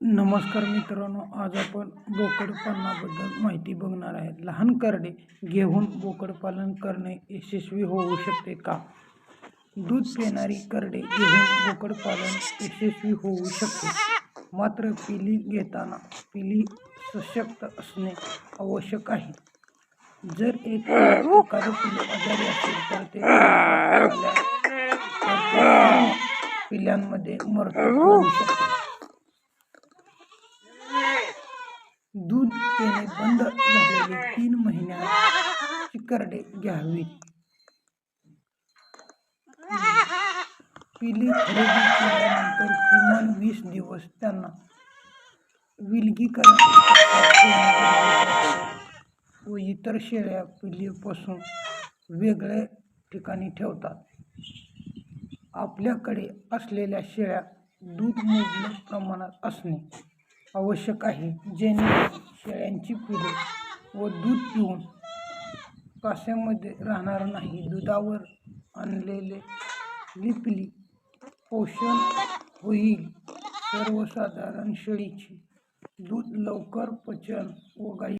नमस्कार मित्रांनो आज आपण बोकडपालनाबद्दल माहिती बघणार आहे लहान करडे घेऊन बोकडपालन करणे यशस्वी होऊ शकते का? दूध पिणारी करडे घेऊन बोकडपालन यशस्वी होऊ शकते. मात्र पिली घेताना पिली सशक्त असणे आवश्यक आहे. जर एक एखादं पिल्लू आजारी असेल तर ते पिल्यांमध्ये मरत होऊ शकते. दूध पिणे बंद झालेले तीन महिन्यात चिकरडे घ्यावीत पिली खरेदी केल्यानंतर किमान वीस दिवस त्यांना विलगीकरण व इतर शेळ्या पिल्लीपासून वेगळ्या ठिकाणी ठेवतात. आपल्याकडे असलेल्या शेळ्या दूध मोठ्या प्रमाणात असणे. आवश्यक आहे जेणेकरून शेळ्यांची पिले व दूध पिऊन कास्यामध्ये राहणार नाही. दुधावर आणलेले लिपली पोषण होईल. सर्वसाधारण शेळीची दूध लवकर पचन व गाई